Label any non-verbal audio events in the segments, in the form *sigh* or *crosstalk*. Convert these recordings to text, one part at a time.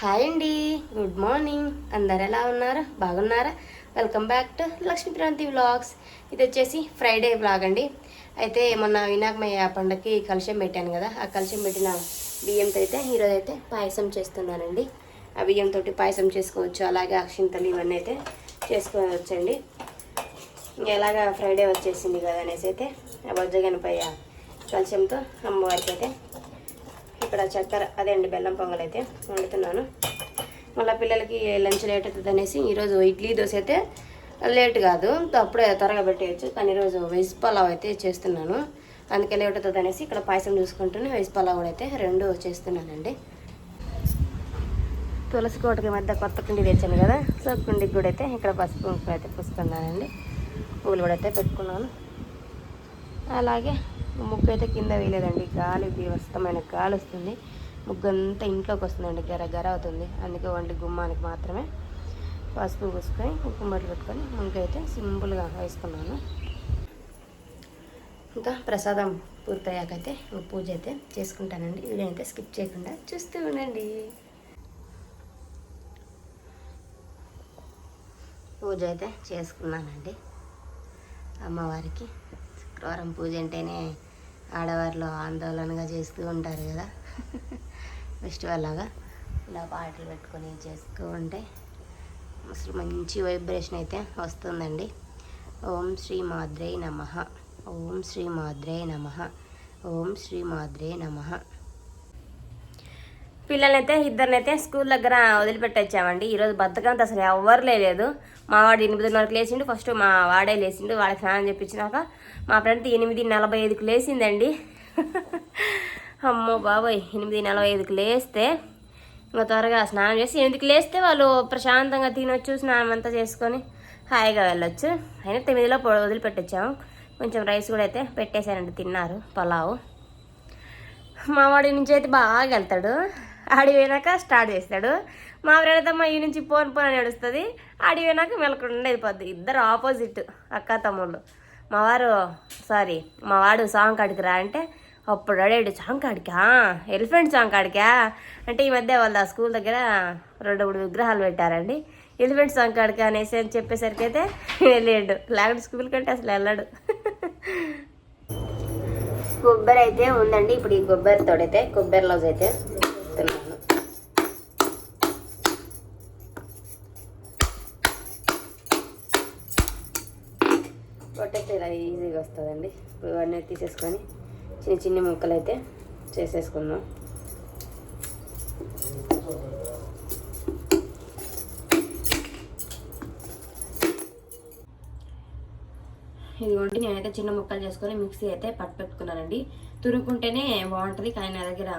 Hi అండి good morning అందరు ఎలా ఉన్నారు? బాగున్నారా? Welcome back to Lakshmipranthi vlogs ఇది వచ్చేసి ఫ్రైడే వ్లాగ్ అండి. అయితే మొన్న వినాయకమయ్య పండగకి కలుషం పెట్టాను కదా ఆ కలుషం పెట్టిన బియ్యంతో అయితే ఈరోజు అయితే పాయసం చేస్తున్నానండి. ఆ బియ్యంతో పాయసం చేసుకోవచ్చు అలాగే అక్షింతలు ఇవన్నీ అయితే చేసుకోవచ్చండి. ఎలాగా ఫ్రైడే వచ్చేసింది కదా అనేసి అయితే ఆ బొజ్జగనపయ్య కలుషంతో అమ్మవారికి అయితే ఇక్కడ చక్కెర అదే అండి బెల్లం పొంగల్ అయితే వండుతున్నాను. మళ్ళీ పిల్లలకి లంచ్ లేట్ అవుతుంది అనేసి ఈరోజు ఇడ్లీ దోశ అయితే లేట్ కాదు. అప్పుడే త్వరగా పెట్టేయచ్చు. కానీ ఈరోజు వెజ్ పలావ్ అయితే చేస్తున్నాను. అందుకే లేట్ అవుతుంది అనేసి ఇక్కడ పాయసం చూసుకుంటూనే వెజ్ పలావ్ కూడా అయితే రెండు చేస్తున్నానండి. తులసి కోటకి మధ్య కొత్త కుండి తెచ్చాను కదా. సో కుండికి కూడా అయితే ఇక్కడ పసుపు కుంకుమ అయితే పూసుకున్నానండి పువ్వులు కూడా అయితే పెట్టుకున్నాను. అలాగే ముగ్గు అయితే కింద వేయలేదండి. గాలి వివస్తమైన గాలి వస్తుంది ముగ్గు అంతా ఇంట్లోకి వస్తుందండి. గర గర అవుతుంది. అందుకే వంటి గుమ్మానికి మాత్రమే పసుపు పూసుకొని కుంకుమ పెట్టుకొని ముగ్గు అయితే సింపుల్గా వేసుకున్నాను. ఇంకా ప్రసాదం పూర్తయ్యాకైతే పూజ అయితే చేసుకుంటానండి. వీడియో అయితే స్కిప్ చేయకుండా చూస్తూ ఉండండి. పూజ అయితే చేసుకున్నానండి. అమ్మవారికి శుక్రవారం పూజ అంటేనే ఆడవారిలో ఆందోళనగా చేస్తూ ఉంటారు కదా. ఫెస్టివల్ లాగా ఇలా పాటలు పెట్టుకొని చేస్తూ ఉంటే అసలు మంచి వైబ్రేషన్ అయితే వస్తుందండి. ఓం శ్రీ మాద్రే నమ. ఓం శ్రీ మాద్రే నమ. ఓం శ్రీ మాద్రే నమ. పిల్లలైతే ఇద్దరినైతే స్కూల్ దగ్గర వదిలిపెట్టొచ్చామండి. ఈరోజు బద్దకంత అసలు ఎవరు లేదు మా వాడు ఎనిమిదిన్నరకు లేచిండు. ఫస్ట్ మా వాడే లేచిండు. వాడికి స్నానం చెప్పించినాక మా ఫ్రెండ్ ఎనిమిది నలభై ఐదుకు లేచిందండి. *laughs* అమ్మో బాబోయ్ ఎనిమిది నలభై ఐదుకు లేస్తే ఇంకా త్వరగా స్నానం చేసి ఎనిమిదికి లేస్తే వాళ్ళు ప్రశాంతంగా తినొచ్చు స్నానం అంతా చేసుకొని హాయిగా వెళ్ళొచ్చు. అయినా తొమ్మిదిలో వదిలిపెట్టొచ్చాము. కొంచెం రైస్ కూడా అయితే పెట్టేశానండి తిన్నారు పలావు. మావాడి నుంచి అయితే బాగా వెళ్తాడు. ఆడిపోయినాక స్టార్ట్ చేస్తాడు. మా ఫ్రెండ్ ఈ నుంచి పోను పోను అని నడుస్తుంది ఆడిపోయినాక మెలకుండా మెలకుండా వెళ్ళిపోద్ది. ఇద్దరు ఆపోజిట్ అక్క తమ్ముళ్ళు. మా వారు సారీ మా వాడు సాంగ్ కాడికి రా అంటే అప్పుడు అడాడు సాంగ్ కాడికా? ఎలిఫెంట్ సాంగ్ కాడికా? అంటే ఈ మధ్య వాళ్ళ స్కూల్ దగ్గర రెండు మూడు విగ్రహాలు పెట్టారండి. ఎలిఫెంట్ సాంగ్ కాడికా? అనేసి అని చెప్పేసరికి అయితే వెళ్ళాడు. లేకపోతే స్కూల్ కంటే అసలు వెళ్ళాడు. *laughs* కొబ్బరి అయితే ఉందండి. ఇప్పుడు ఈ కొబ్బరి తోడైతే కొబ్బరి లౌజ్ అయితే. వేస్తున్నాను కొట్టేస్తే ఇలా ఈజీగా వస్తుందండి. ఇప్పుడు ఇవన్నీ తీసేసుకొని చిన్న చిన్న ముక్కలు అయితే చేసేసుకుందాం. ఇదిగోండి నేనైతే చిన్న ముక్కలు చేసుకొని మిక్సీ అయితే పట్టు పెట్టుకున్నానండి తురుకుంటేనే బాగుంటుంది కానీ నా దగ్గర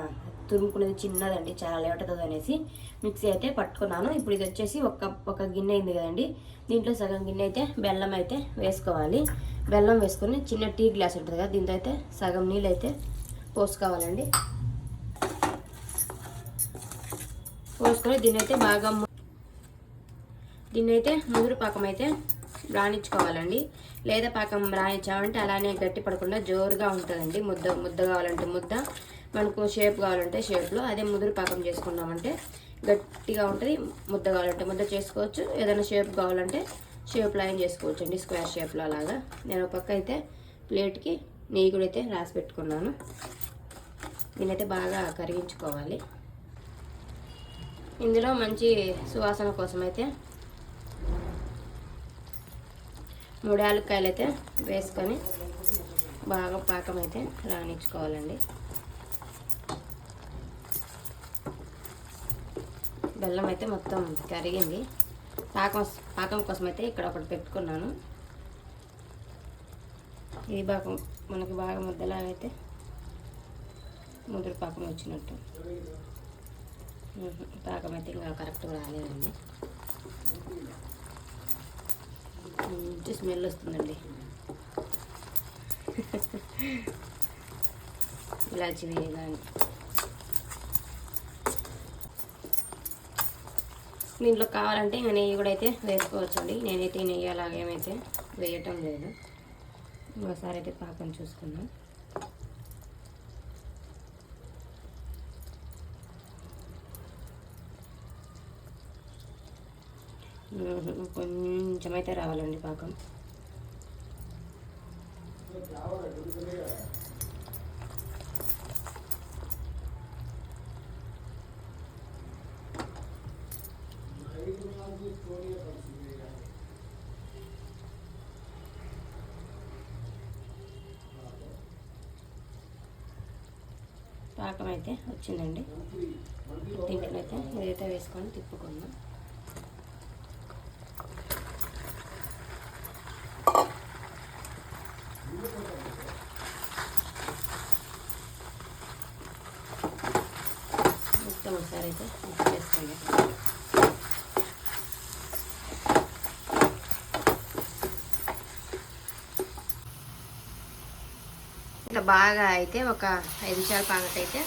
తురుముకునేది చిన్నదండి చాలా లేట్ అవుతుంది అనేసి మిక్సీ అయితే పట్టుకున్నాను. ఇప్పుడు ఇది వచ్చేసి ఒక ఒక గిన్నె అయింది కదండి. దీంట్లో సగం గిన్నె అయితే బెల్లం అయితే వేసుకోవాలి. బెల్లం వేసుకొని చిన్న టీ గ్లాస్ ఉంటుంది కదా దీంతో అయితే సగం నీళ్ళు అయితే పోసుకోవాలండి. పోసుకొని దీన్ని అయితే బాగా దీన్ని అయితే ముదురు పాకం అయితే రాణించుకోవాలండి. లేదా పాకం రాణించామంటే అలానే గట్టి పడకుండా జోరుగా ఉంటుందండి. ముద్ద ముద్ద కావాలంటే ముద్ద. మనకు షేప్ కావాలంటే షేప్లో అదే ముదురు పాకం చేసుకున్నామంటే గట్టిగా ఉంటుంది ముద్ద కావాలంటే ముద్ద చేసుకోవచ్చు ఏదైనా షేప్ కావాలంటే షేప్ లైన్ చేసుకోవచ్చు అండి స్క్వేర్ షేప్లో అలాగా. నేను ఒక పక్క అయితే ప్లేట్కి నెయ్యి కూడా అయితే రాసి పెట్టుకున్నాను. దీనైతే బాగా కరిగించుకోవాలి. ఇందులో మంచి సువాసన కోసం అయితే మూడు యాలక్కాయలు అయితే వేసుకొని బాగా పాకం అయితే రాణించుకోవాలండి బెల్లం అయితే మొత్తం కరిగింది. పాకం పాకం కోసం అయితే ఇక్కడ ఒకటి పెట్టుకున్నాను. ఇది పాకం మనకి బాగా ముద్దలా అయితే ముదురు పాకం వచ్చినట్టు. పాకం అయితే ఇంకా కరెక్ట్గా రాలేదండి. మంచి స్మెల్ వస్తుందండి. *laughs* ఇలాచి వేయగానే. దీంట్లో కావాలంటే ఇంకా నెయ్యి కూడా అయితే వేసుకోవచ్చండి. నేనైతే నెయ్యి అలాగేమైతే వేయటం లేదు. ఒకసారి అయితే పాకం చూసుకుందాం. కొంచెం అయితే రావాలండి పాకం. పాకం అయితే వచ్చిందండి. దీంట్లో అయితే ఇదైతే వేసుకొని తిప్పుకుందాం మొత్తం ఒకసారి అయితే మిక్స్ చేసుకోండి ఇట్లా బాగా అయితే ఒక ఐదు నిమిషాల పాకట్ అయితే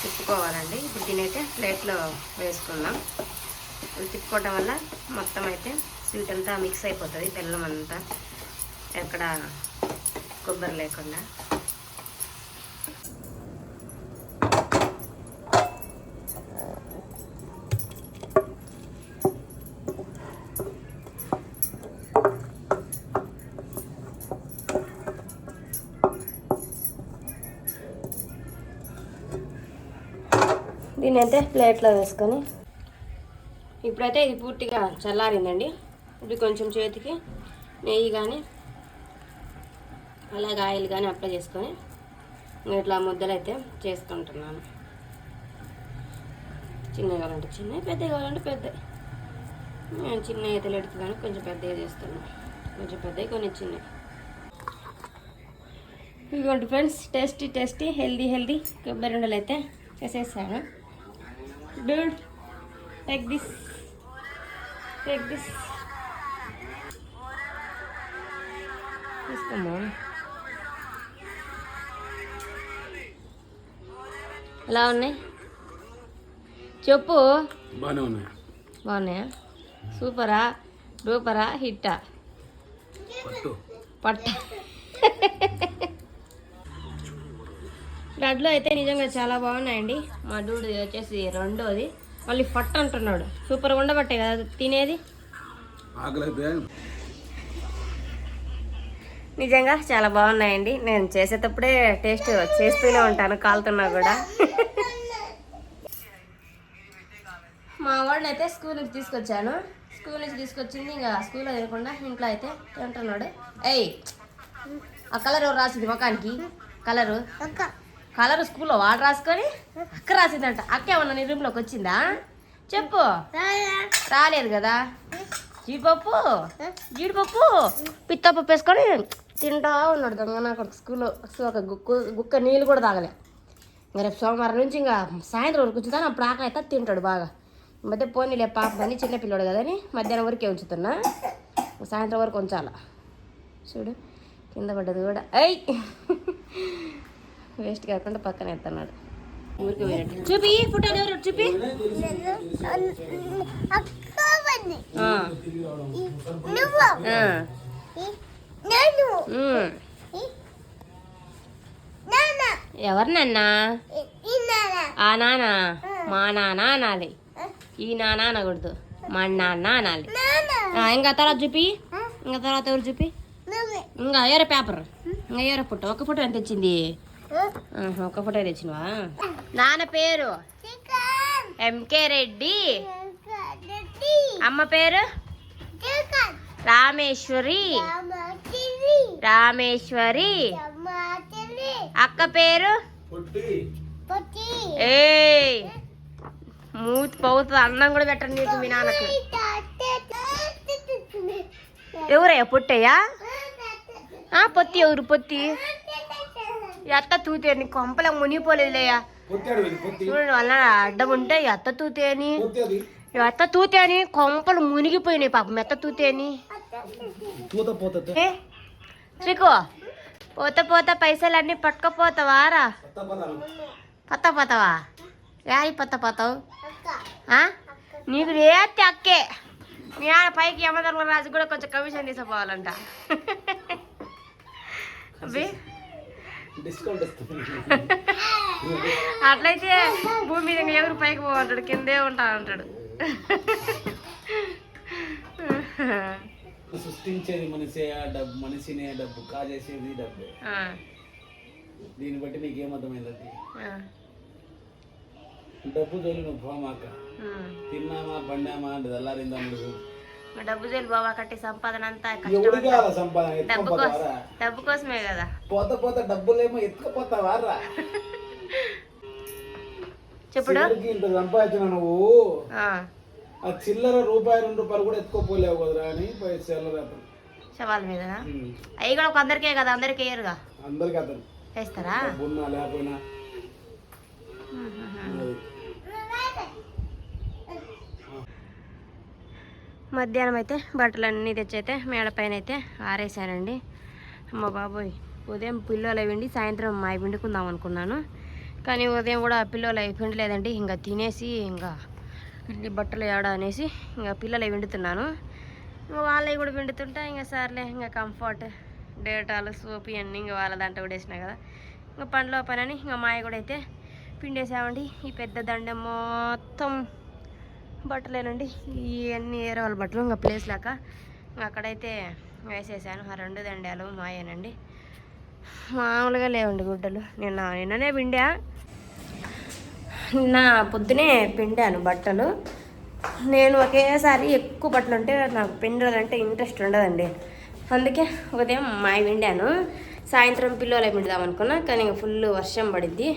తిప్పుకోవాలండి. ఇప్పుడు దీనైతే ప్లేట్లో వేసుకుందాం. ఇది తిప్పుకోవడం వల్ల మొత్తం అయితే స్వీట్ అంతా మిక్స్ అయిపోతుంది. బెల్లం అంతా ఎక్కడ కొబ్బరి లేకుండా. దీన్ని అయితే ప్లేట్లో వేసుకొని. ఇప్పుడైతే ఇది పూర్తిగా చల్లారిందండి. ఇది కొంచెం చేతికి నెయ్యి కానీ అలాగే ఆయిల్ కానీ అప్లై చేసుకొని ఇట్లా ముద్దలు అయితే చేసుకుంటున్నాను. చిన్నవి కావాలంటే చిన్నవి పెద్దవి కావాలంటే పెద్దవి. నేను చిన్నవి అయితే ఎడుతున్నాను కొంచెం పెద్దగా చేస్తున్నాను కొంచెం పెద్దవి కొన్ని చిన్నవి. ఇదిగోండి friends tasty tasty healthy healthy కొబ్బరి ఉండలు అయితే చేసేసాను. Dude take this take this తీసుకోమ్మా ఎలా ఉన్నాయి? చెప్పు. బాగానే ఉన్నాయి. బాగున్నాయా? సూపరా? డూపరా హిట్టా? పట్టు. పట్ట. *laughs* లడ్లు అయితే నిజంగా చాలా బాగున్నాయండి. మా డూడు వచ్చేసి రెండోది. మళ్ళీ ఫట్ అంటున్నాడు. సూపర్ ఉండబట్టే కదా తినేది? నిజంగా చాలా బాగున్నాయండి. నేను చేసేటప్పుడే టేస్ట్ చేస్తూనే ఉంటాను కాలుతున్నా కూడా. మా వాడిని అయితే స్కూల్ నుంచి తీసుకొచ్చాను. స్కూల్ నుంచి తీసుకొచ్చింది ఇంకా స్కూల్లో తినకుండా ఇంట్లో అయితే తింటున్నాడు. ఏయ్ ఆ కలర్ రాసింది మొఖానికి? కలరు? కలర్ స్కూల్లో వాడు రాసుకొని అక్క రాసిందంట. అక్క ఏమన్నా నీ రూమ్లోకి వచ్చిందా? చెప్పు. రాలేదు కదా. జీడిపప్పు? జీడిపప్పు? పిత్తపప్పు వేసుకొని తింటా ఉన్నాడు దొంగ. నాకు స్కూల్లో ఒక గుక్కు గుక్క నీళ్ళు కూడా తాగలే. ఇంకా రేపు సోమవారం నుంచి ఇంకా సాయంత్రం వరకు ఉంచుతాను. అప్పుడు ఆకలి అయితే తింటాడు బాగా. మధ్య పోనీలే పాప అని చిన్న పిల్లోడు కదని మధ్యాహ్నం వరకే ఉంచుతున్నా. సాయంత్రం వరకు ఉంచాల. చూడు కింద పడ్డది కూడా. అయ్యి వేస్ట్ కాకుండా పక్కన ఎత్తన్నాడు. చూపి ఫోటో ఎవరు? చూపి. ఎవరు నాన్న? ఆ నాన్న. మా నాన్న అనాలి. ఈ నాన్న అనకూడదు. మా నాన్న అనాలి. ఇంకా తర్వాత చూపి. ఇంకా తర్వాత ఎవరు చూపి? ఇంకా ఏరే పేపర్? ఇంకా ఏరే ఫోటో? ఒక ఫోటో ఎంత తెచ్చింది ఆహా, ఒక ఫోటో తెచ్చినవా? నాన్న పేరు? ఎంకే రెడ్డి. అమ్మ పేరు? రామేశ్వరి. రామేశ్వరి. అక్క పేరు? పొట్టి. ఏయ్ మూతి పోతుంది అన్నం కూడా పెట్టండి నీకు మీ నాన్నకు. ఎవరయ్యా పుట్టయ్యా? ఆ, పొత్తి ఎవరు పొత్తి? ఈ అత్త తూతే నీ కొంపల మునిగిపోలేదులేయా చూడండి వాళ్ళ అడ్డం ఉంటే ఈ అత్త తూతేని అత్త తూతేని కొంపలు మునిగిపోయినాయి పాపం ఎత్త తూతేని శ్రీకు పోత పోత పైసలు అన్నీ పట్టుకపోతావారా పత్త పోతావా? యాయి పత్త పోతావు? ఆ? నీకు రేతి అక్కే. మీ ఆయన పైకి యమధర్మ రాజు కూడా కొంచెం కమిషన్ తీసుకుపోవాలంట *laughs* అబ్బి. డిస్కౌంట్ అట్లయితే భూమి మీద ఎవరు పైకి పోమంటాడు కిందే ఉంటా అంటాడు. సృష్టించేది మనిషి ఆ డబ్బు మనిషినే డబ్బు కాజేసేది డబ్బే. దీన్ని బట్టి నీకేమర్థమైందండి ఆ, డబ్బు జోలి నువ్వు పోమాక. తిన్నామా పండామా అంటే తెల్లారిందా నువ్వు? డబ్బు జోలి బాబా కట్టి సంపాదన అంతా డబ్బు కోసం డబ్బు కోసమే కదా. పోత పోత డబ్బులేమో ఎత్తుకుపోతావారా? చెప్పుడు? ఇంత సంపాదించిన నువ్వు. ఆ, చిల్లర రూపాయి రెండు రూపాయలు కూడా ఎత్తుకోపోలేవు కదరా అని చిల్లర శవాల మీద. అవి కూడా ఒక అందరికే కదా అందరికీ వేయరుగా? అందరికి అతను. వేస్తారా? లేకపోయినా. మధ్యాహ్నం అయితే బట్టలన్నీ తెచ్చైతే మేడపైన అయితే ఆరేసానండి. అమ్మ బాబోయ్ ఉదయం పిల్లలు అవి సాయంత్రం మా పిండుకుందాం అనుకున్నాను. కానీ ఉదయం కూడా పిల్లలు అయిపోయింది పిండలేదండి ఇంకా తినేసి ఇంకా ఇన్ని బట్టలు ఏడా అనేసి ఇంకా పిల్లలు అవి పిండుతున్నాను. వాళ్ళవి కూడా పిండుతుంటే ఇంకా సర్లే ఇంకా కంఫర్ట్ డేటాలు సోపు ఇవన్నీ ఇంకా వాళ్ళ దాంట్లో కూడా వేసినా కదా. ఇంకా పనిలో పని అని ఇంకా మాయ కూడా అయితే పిండేసామండి. ఈ పెద్ద దండం మొత్తం బట్టలేనండి. ఇవన్నీ ఏరే వాళ్ళ బట్టలు ఇంకా ప్లేస్ లేక ఇంకా అక్కడైతే వేసేసాను. ఆ రెండు దండాలు మాయేనండి. మామూలుగా లేవండి గుడ్డలు. నిన్న నిన్ననే పిండా. నిన్న పొద్దునే పిండాను బట్టలు. నేను ఒకేసారి ఎక్కువ బట్టలు ఉంటే నాకు పిండాలంటే ఇంట్రెస్ట్ ఉండదండి. అందుకే ఉదయం మాయ పిండాను. సాయంత్రం పిల్లోలే పిండుదాం అనుకున్నా కానీ ఇంక ఫుల్ వర్షం పడిద్ది.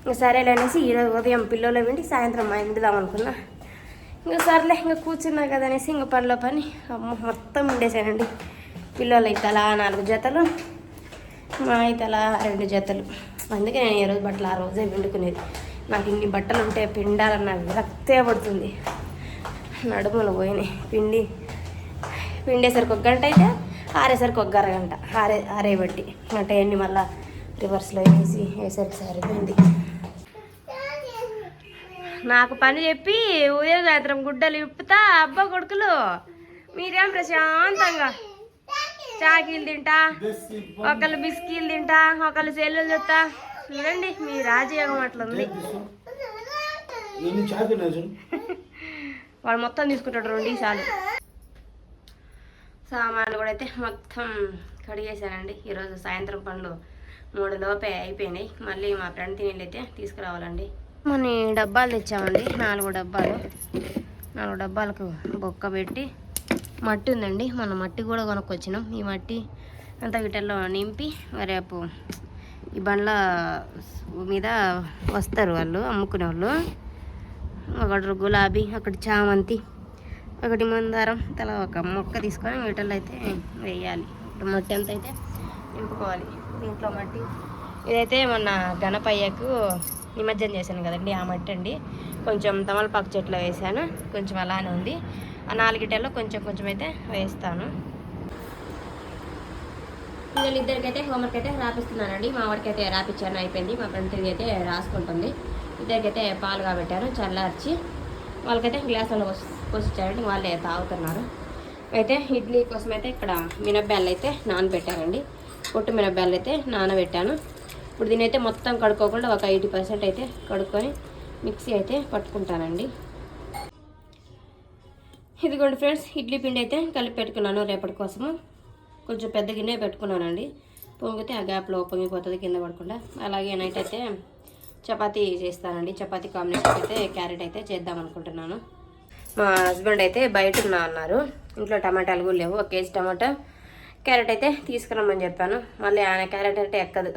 ఇంకా సరేలే అనేసి ఈరోజు ఉదయం పిల్లోలే పిండి సాయంత్రం మాయ పిండుదాం అనుకున్నా. ఇంకా సర్లే ఇంకా కూర్చున్నా కదా అనేసి ఇంకా పనిలో పని. అమ్మ మొత్తం ఉండేసానండి. పిల్లలు తలా నాలుగు జతలు మా తలా రెండు జతలు. అందుకే నేను ఈరోజు బట్టలు ఆ రోజే పిండుకునేది. నాకు ఇన్ని బట్టలు ఉంటే పిండాలన్న విరక్తే పడుతుంది. నడుములు పోయినాయి. పిండి పిండేసరికి ఒక గంట అయితే ఆరేసరికి ఒక అరగంట. ఆరే ఆరేబట్టి అంటే అన్ని మళ్ళీ రివర్స్లో వేసి వేసరికి సరిపోయింది. నాకు పని చెప్పి ఉదయం సాయంత్రం గుడ్డలు విప్పుతా అబ్బా కొడుకులు. మీరేం ప్రశాంతంగా? చాకీలు తింటా ఒకళ్ళు బిస్కీలు తింటా ఒకళ్ళు సెల్లులు చూస్తా. చూడండి మీ రాజయోగం అట్లా ఉంది వాడు మొత్తం తీసుకుంటాడు రెండు సార్లు సామాన్లు కూడా అయితే మొత్తం కడిగేశానండి. ఈరోజు సాయంత్రం పనులు మూడు లోపే అయిపోయినాయి. మళ్ళీ మా ఫ్రెండ్ తినేళ్ళు అయితే తీసుకురావాలండి. మన డబ్బాలు తెచ్చామండి నాలుగు డబ్బాలు. నాలుగు డబ్బాలకు బొక్క పెట్టి మట్టి ఉందండి. మన మట్టి కూడా కొనుక్కొచ్చినాం. ఈ మట్టి అంతా గిట్టల్లో నింపి రేపు ఈ బండ్ల మీద వస్తారు వాళ్ళు అమ్ముకునే వాళ్ళు ఒకటి గులాబీ ఒకటి చామంతి ఒకటి మందారం తల ఒక మొక్క తీసుకొని వీటల్లో అయితే వేయాలి. మట్టి అంతా అయితే నింపుకోవాలి. దీంట్లో మట్టి. ఇదైతే మొన్న గణపయ్యకు నిమజ్జనం చేశాను కదండి ఆ మట్టి అండి. కొంచెం తమలపాకు చెట్లు వేసాను కొంచెం అలానే ఉంది. ఆ నాలుగిటల్లో కొంచెం కొంచెం అయితే వేస్తాను. పిల్లలు ఇద్దరికైతే హోంవర్క్ అయితే రాపిస్తున్నానండి. మా వాడికి అయితే రాపిచ్చాను అయిపోయింది. మా ఫ్రెండ్ తిరిగి అయితే రాసుకుంటుంది. ఇద్దరికైతే పాలు కాబెట్టాను చల్లార్చి వాళ్ళకైతే గ్లాసులో పోసిచ్చారండి వాళ్ళే తాగుతున్నారు. అయితే ఇడ్లీ కోసం అయితే ఇక్కడ మినప్పాలు అయితే నానబెట్టానండి. పొట్టు మినప్పాలు అయితే నానబెట్టాను. ఇప్పుడు దీని అయితే మొత్తం కడుక్కోకుండా ఒక ఎయిటీ పర్సెంట్ అయితే కడుక్కొని మిక్సీ అయితే పట్టుకుంటానండి. ఇదిగోండి ఫ్రెండ్స్ ఇడ్లీ పిండి అయితే కలిపి పెట్టుకున్నాను రేపటి కోసము. కొంచెం పెద్ద గిన్నె పెట్టుకున్నానండి. పొంగితే ఆ గ్యాప్లో పొంగిపోతుంది కింద పడకుండా. అలాగే నైట్ అయితే చపాతీ చేస్తానండి. చపాతీ కాంబినేషన్ అయితే క్యారెట్ అయితే చేద్దాం అనుకుంటున్నాను. మా హస్బెండ్ అయితే బయట ఉన్నా అన్నారు. ఇంట్లో టమాటాలు కూడా లేవు. ఒక కేజీ టమాటా క్యారెట్ అయితే తీసుకురమ్మని చెప్పాను. మళ్ళీ ఆయన క్యారెట్ అంటే ఎక్కదు.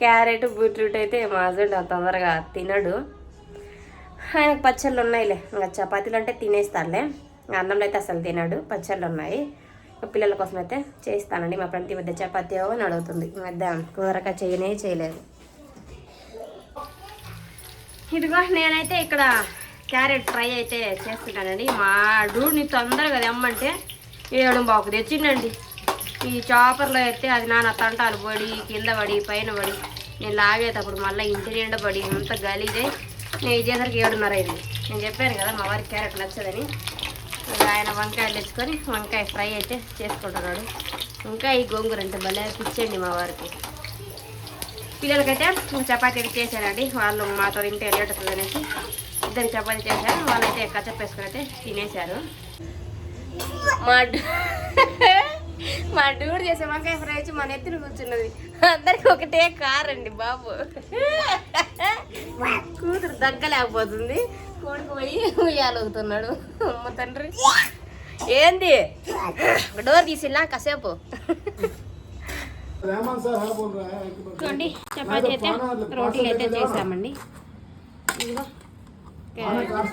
క్యారెట్ బీట్రూట్ అయితే మా హస్బెండ్ అంత తొందరగా తినడు. ఆయనకు పచ్చళ్ళు ఉన్నాయిలే. ఇంకా చపాతీలు అంటే తినేస్తాడులే అన్నంలో అయితే అసలు తినడు. పచ్చళ్ళు ఉన్నాయి. పిల్లల కోసం అయితే చేస్తానండి. మా ఫ్రెండ్ ఈ మధ్య చపాతీ అని అడుగుతుంది. ఈ మధ్య కుదరక చేయనే చేయలేదు. ఇదిగో నేనైతే ఇక్కడ క్యారెట్ ఫ్రై అయితే చేస్తున్నానండి. మా డూడ్ని తొందరగా తెమ్మంటే ఏడు బాకు తెచ్చిండండి. ఈ చాపర్లో అయితే అది నాన్న తంటాలు పడి కింద పడి పైన పడి నేను లాగేటప్పుడు మళ్ళీ ఇంటి నిండా పడి అంత గలీజే. నేను ఇచ్చేసరికి ఏడున్నర అయింది. నేను చెప్పాను కదా మా వారికి క్యారెట్ నచ్చదని. ఆయన వంకాయలు తెచ్చుకొని వంకాయ ఫ్రై అయితే చేసుకుంటున్నాడు. ఇంకా ఈ గోంగూర అంటే భలే పిచ్చండి మా వారికి. పిల్లలకైతే చపాతీ చేశానండి. వాళ్ళు మాతో తింటే వెళ్ళేటప్పుడు అనేసి ఇద్దరు చపాతీ చేశారు. వాళ్ళైతే కచ్చప్పేసుకుని అయితే తినేశారు. మా *laughs* మా డూడ్ చేసే మాకు ఎఫరేజ్ మన ఎత్తున కూర్చున్నది. అందరికి ఒకటే కార్ అండి బాబు. కూతురు దగ్గలేకపోతుంది కొడుకు పోయి ఉయ్యాలవుతున్నాడు అమ్మ తండ్రి. ఏంది? డోర్ తీసిల్లా కాసేపు. చూడండి చపాతి అయితే రోటీలు అయితే చేసామండి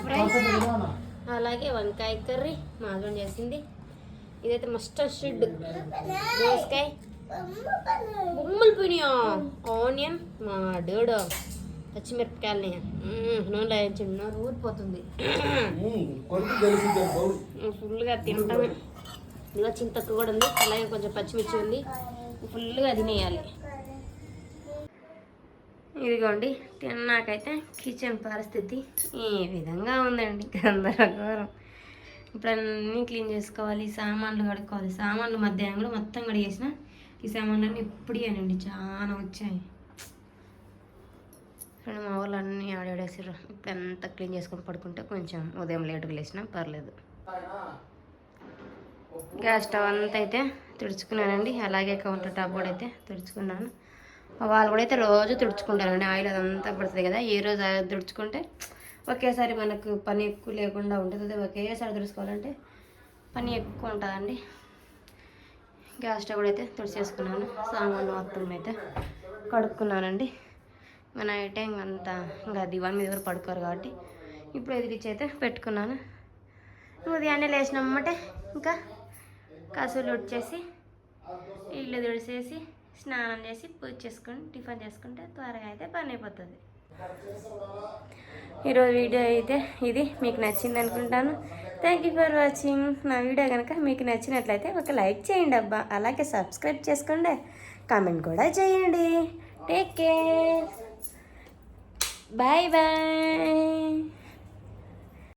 ఫ్రై. అలాగే వంకాయ కర్రీ మా చేసింది. ఇదైతే మస్టర్డ్ షెడ్ దోసకాయ. బొమ్మలు పోయినాయా ఆనియన్ మా డేడు పచ్చిమిరపకాయలని. నూనెలో వేయించండి నోరు ఊరిపోతుంది. ఫుల్గా తింటాము ఇదిగో చింతకు కూడా ఉంది. అలాగే కొంచెం పచ్చిమిర్చి ఉంది. ఫుల్గా తినేయాలి. ఇదిగోండి తిన్నాకైతే కిచెన్ పరిస్థితి ఈ విధంగా ఉందండి. గందరగోళం. ఇప్పుడు అన్నీ క్లీన్ చేసుకోవాలి సామాన్లు కడుక్కోవాలి. సామాన్లు మధ్యాహ్నం కూడా మొత్తం కడిగేసిన. ఈ సామాన్లన్నీ ఇప్పుడేనండి చాలా వచ్చాయి. రెండు మా వాళ్ళు అన్నీ ఆడాడేసారు ఇప్పుడు అంతా క్లీన్ చేసుకొని పడుకుంటే కొంచెం ఉదయం లేటుగా లేచినా పర్లేదు. గ్యాస్ స్టవ్ అంతా అయితే తుడుచుకున్నానండి. అలాగే కౌంటర్ టాప్ కూడా అయితే తుడుచుకున్నాను. వాళ్ళు కూడా అయితే రోజు తుడుచుకుంటారండి. ఆయిల్ అదంతా పడుతుంది కదా. ఏ రోజు రోజు తుడుచుకుంటే ఒకేసారి మనకు పని ఎక్కువ లేకుండా ఉంటుంది. ఒకేసారి తుడుచుకోవాలంటే పని ఎక్కువ ఉంటుందండి. గ్యాస్ స్టవ్ కూడా అయితే తుడిచేసుకున్నాను. సామాను మొత్తం అయితే కడుక్కున్నానండి. ఇంకా నైట్ టైం అంతా ఇంకా దివాన్ మీద కూడా పడుకోరు కాబట్టి ఇప్పుడు ఎదిరించి అయితే పెట్టుకున్నాను. ఉదయాన్నే లేచినమ్మటే ఇంకా కసులు ఉడ్చేసి ఇల్లు తుడిచేసి స్నానం చేసి పూజ చేసుకుని టిఫిన్ చేసుకుంటే త్వరగా అయితే పని అయిపోతుంది. ఈరోజు వీడియో అయితే ఇది. మీకు నచ్చింది అనుకుంటాను. థ్యాంక్ యూ ఫర్ వాచింగ్ నా వీడియో కనుక మీకు నచ్చినట్లయితే ఒక లైక్ చేయండి అబ్బా. అలాగే సబ్స్క్రైబ్ చేసుకోండి. కామెంట్ కూడా చేయండి. Take care bye bye